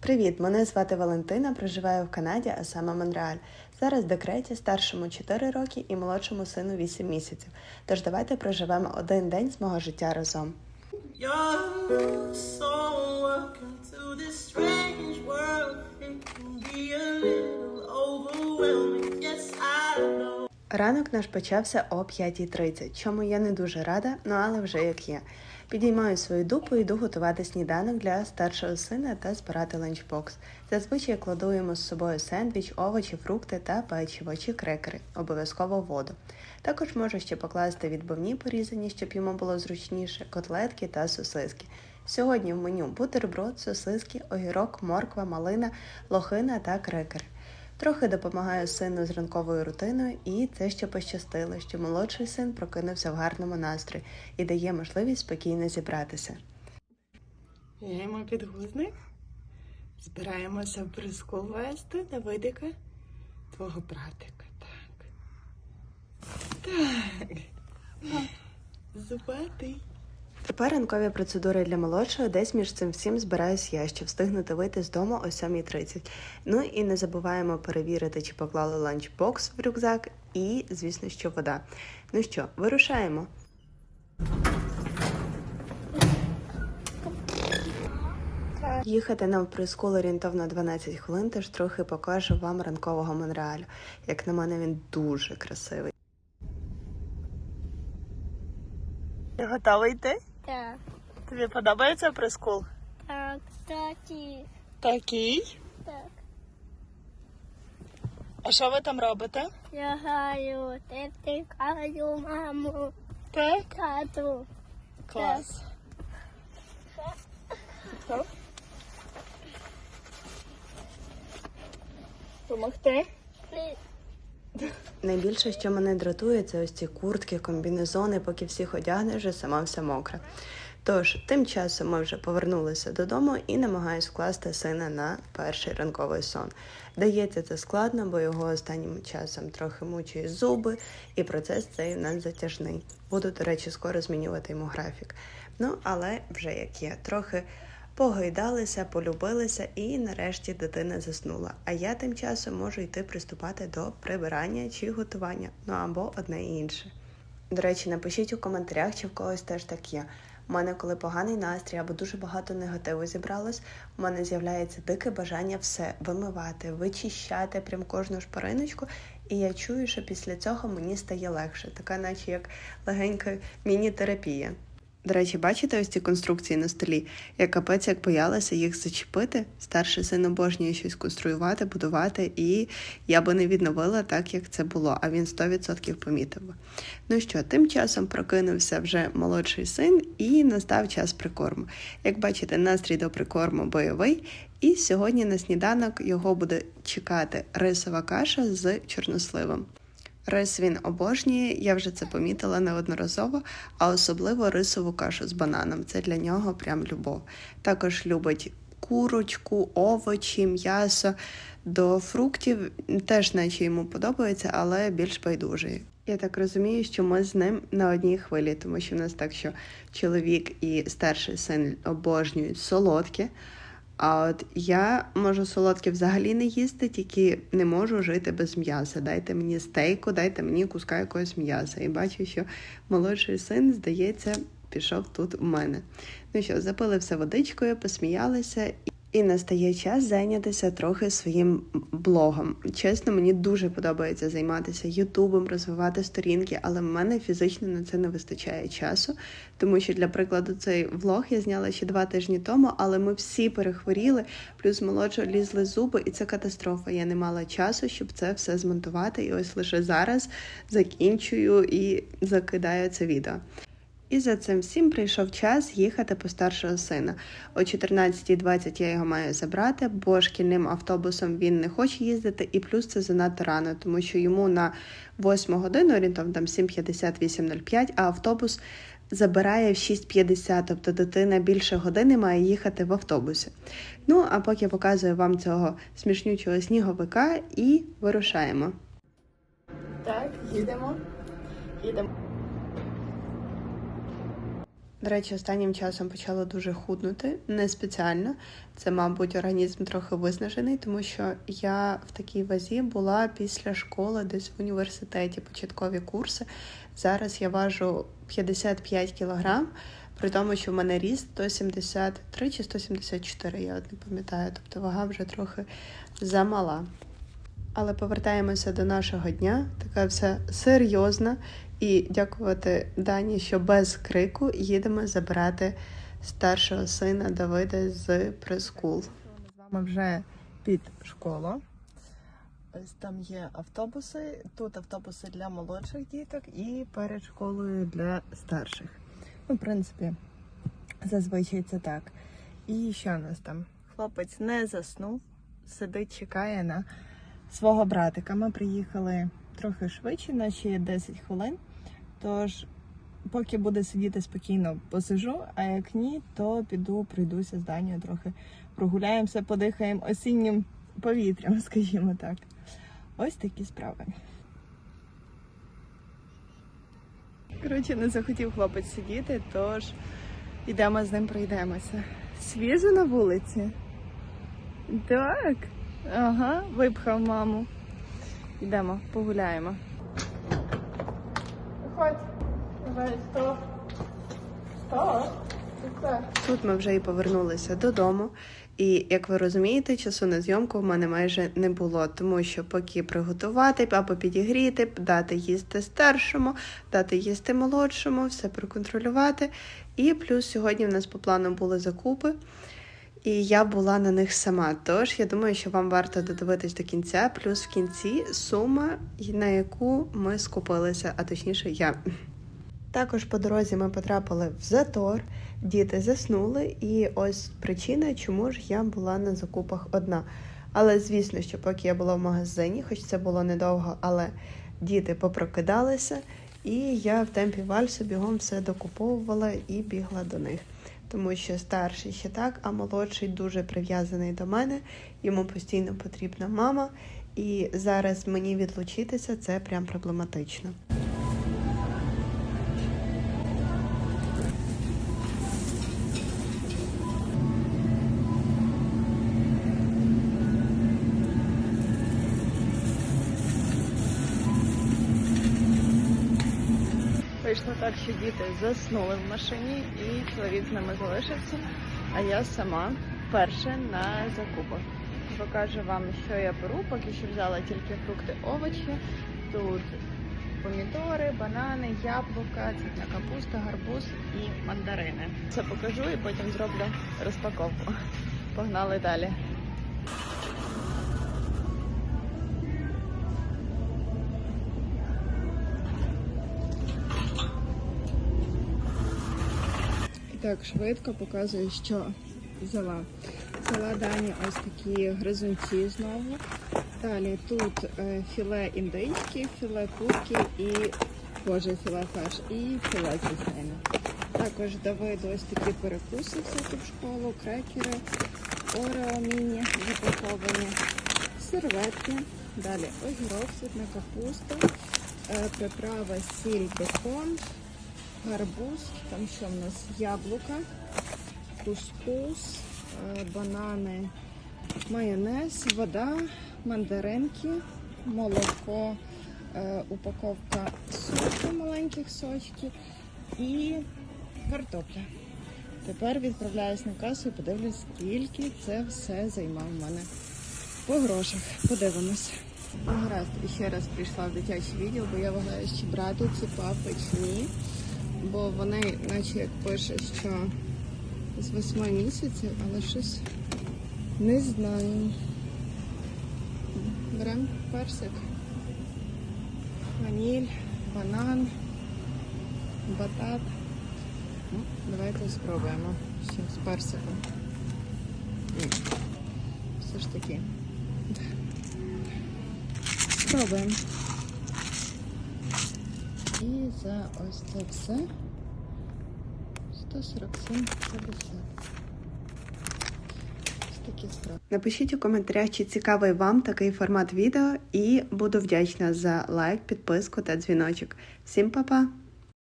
Привіт, мене звати Валентина, проживаю в Канаді, а саме Монреаль. Зараз в декреті старшому 4 роки і молодшому сину 8 місяців. Тож давайте проживемо один день з мого життя разом. Ранок наш почався о 5.30, чому я не дуже рада, ну але вже як є. Підіймаю свою дупу і йду готувати сніданок для старшого сина та збирати ланчбокс. Зазвичай кладу йому з собою сендвіч, овочі, фрукти та печиво чи крекери, обов'язково воду. Також можу ще покласти відбивні порізані, щоб йому було зручніше, котлетки та сосиски. Сьогодні в меню бутерброд, сосиски, огірок, морква, малина, лохина та крекери. Трохи допомагаю сину з ранковою рутиною, і це ще пощастило, що молодший син прокинувся в гарному настрої і дає можливість спокійно зібратися. Я йому підгузник. Збираємося в прискул вести Давидика, твого братика. Так. Так. Зубатий. Тепер ранкові процедури для молодшого, десь між цим всім збираюсь я, щоб встигнути вийти з дому о 7.30. Ну і не забуваємо перевірити, чи поклали ланчбокс в рюкзак, і, звісно, що вода. Ну що, вирушаємо. Їхати нам в прискул орієнтовно 12 хвилин, тож трохи покажу вам ранкового Монреалю. Як на мене, він дуже красивий. Готовий йти? Так, Тобі подобається прискул? так, кстати, Такий. так. А що ви там робите? Я граю, тикаю маму, Так. тату. Клас. Помогти? Найбільше, що мене дратує, це ось ці куртки, комбінезони, поки всіх одягнеш, вже сама вся мокра. Тож, тим часом ми вже повернулися додому і намагаюсь вкласти сина на перший ранковий сон. Дається це складно, бо його останнім часом трохи мучує зуби, і процес цей у нас затяжний. Буду, до речі, скоро змінювати йому графік. Ну, але вже як є, трохи погойдалися, полюбилися, і нарешті дитина заснула. А я тим часом можу йти приступати до прибирання чи готування, ну або одне і інше. До речі, напишіть у коментарях, чи в когось теж так є. У мене, коли поганий настрій або дуже багато негативу зібралось, у мене з'являється дике бажання все вимивати, вичищати прям кожну шпариночку. І я чую, що після цього мені стає легше, така, наче як легенька міні-терапія. До речі, бачите ось ці конструкції на столі? Я капець як боялася їх зачепити. Старший син обожнює щось конструювати, будувати, і я би не відновила так, як це було, а він 100% помітив. Ну що, тим часом прокинувся вже молодший син і настав час прикорму. Як бачите, настрій до прикорму бойовий. І сьогодні на сніданок його буде чекати рисова каша з чорносливом. Рис він обожнює, я вже це помітила неодноразово, а особливо рисову кашу з бананом. Це для нього прям любов. Також любить курочку, овочі, м'ясо. До фруктів теж наче йому подобається, але більш байдужий. Я так розумію, що ми з ним на одній хвилі, тому що в нас так, що чоловік і старший син обожнюють солодке. А от я можу солодкі взагалі не їсти, тільки не можу жити без м'яса. Дайте мені стейку, дайте мені куска якогось м'яса. І бачу, що молодший син, здається, пішов тут у мене. Ну що, запили все водичкою, посміялися. І настає час зайнятися трохи своїм блогом. Чесно, мені дуже подобається займатися Ютубом, розвивати сторінки, але в мене фізично на це не вистачає часу, тому що, для прикладу, цей влог я зняла ще два тижні тому, але ми всі перехворіли, плюс молодшо лізли зуби, і це катастрофа. Я не мала часу, щоб це все змонтувати. І ось лише зараз закінчую і закидаю це відео. І за цим всім прийшов час їхати по старшого сина. О 14.20 я його маю забрати, бо шкільним автобусом він не хоче їздити, і плюс це занадто рано, тому що йому на 8 годину, орієнтовно там 7.50-8.05, а автобус забирає в 6.50, тобто дитина більше години має їхати в автобусі. Ну, а поки я показую вам цього смішнючого сніговика і вирушаємо. Так, їдемо. Їдемо. До речі, останнім часом почала дуже худнути, не спеціально. Це, мабуть, організм трохи виснажений, тому що я в такій вазі була після школи, десь в університеті, початкові курси. Зараз я важу 55 кілограм, при тому, що в мене ріст 173 чи 174, я от не пам'ятаю. Тобто вага вже трохи замала. Але повертаємося до нашого дня. Така вся серйозна. І дякувати Дані, що без крику їдемо забирати старшого сина Давида з прескул. Ми з вами вже під школу. Ось там є автобуси. Тут автобуси для молодших діток і перед школою для старших. Ну, в принципі, зазвичай це так. І що у нас там? Хлопець не заснув, сидить, чекає на свого братика. Ми приїхали трохи швидше, на ще 10 хвилин. Тож, поки буде сидіти спокійно, посижу, а як ні, то піду, прийдуся з Данією трохи прогуляємося, подихаємо осіннім повітрям, скажімо так. Ось такі справи. Коротше, не захотів хлопець сидіти, тож йдемо з ним пройдемося. Свіжо на вулиці. Так. Ага, випхав маму. Йдемо, погуляємо. Виходь. Стоп. Стоп. Тут ми вже і повернулися додому. І як ви розумієте, часу на зйомку в мене майже не було, тому що поки приготувати або підігріти, дати їсти старшому, дати їсти молодшому, все проконтролювати. І плюс сьогодні в нас по плану були закупи, і я була на них сама. Тож я думаю, що вам варто додивитись до кінця. Плюс в кінці сума, на яку ми скупилися, а точніше я. Також по дорозі ми потрапили в затор, діти заснули, і ось причина, чому ж я була на закупах одна. Але звісно, що поки я була в магазині, хоч це було недовго, але діти попрокидалися, і я в темпі вальсу бігом все докуповувала і бігла до них. Тому що старший ще так, а молодший дуже прив'язаний до мене, йому постійно потрібна мама, і зараз мені відлучитися це прям проблематично. Що діти заснули в машині і чоловік з ними залишився, а я сама перша на закупах. Покажу вам, що я беру. Поки що взяла тільки фрукти, овочі. Тут помідори, банани, яблука, цвітна капуста, гарбуз і мандарини. Це покажу і потім зроблю розпаковку. Погнали далі. Так, швидко показую, що взяла. Взяла дані ось такі гризунці знову. Далі тут е, філе індички, філе курки і боже, філе фарш і філе звичайне. Також Давид ось такі перекуси всякі в школу, крекери, орео міні запаковані, серветки. Далі огірок, цвітна капуста, е, приправа, сіль, бекон, гарбуз, там що в нас яблука, кускус, е, банани, майонез, вода, мандаринки, молоко, е, упаковка соку маленьких сочків і картопля. Тепер відправляюсь на касу і подивлюсь, скільки це все займав в мене по грошах. Подивимось. Ну, Гаразд, ще раз прийшла в дитячий відділ, бо я вважаю, чи брати ці папи чи ні. Бо вони, наче як пише, що з восьми місяців, але щось не знаю. Беремо персик, ваніль, банан, батат. Ну, давайте спробуємо ще з персиком. Все ж таки. Спробуємо. І за ось це все 147,50. Ось. Напишіть у коментарях, чи цікавий вам такий формат відео, і буду вдячна за лайк, підписку та дзвіночок. Всім па-па!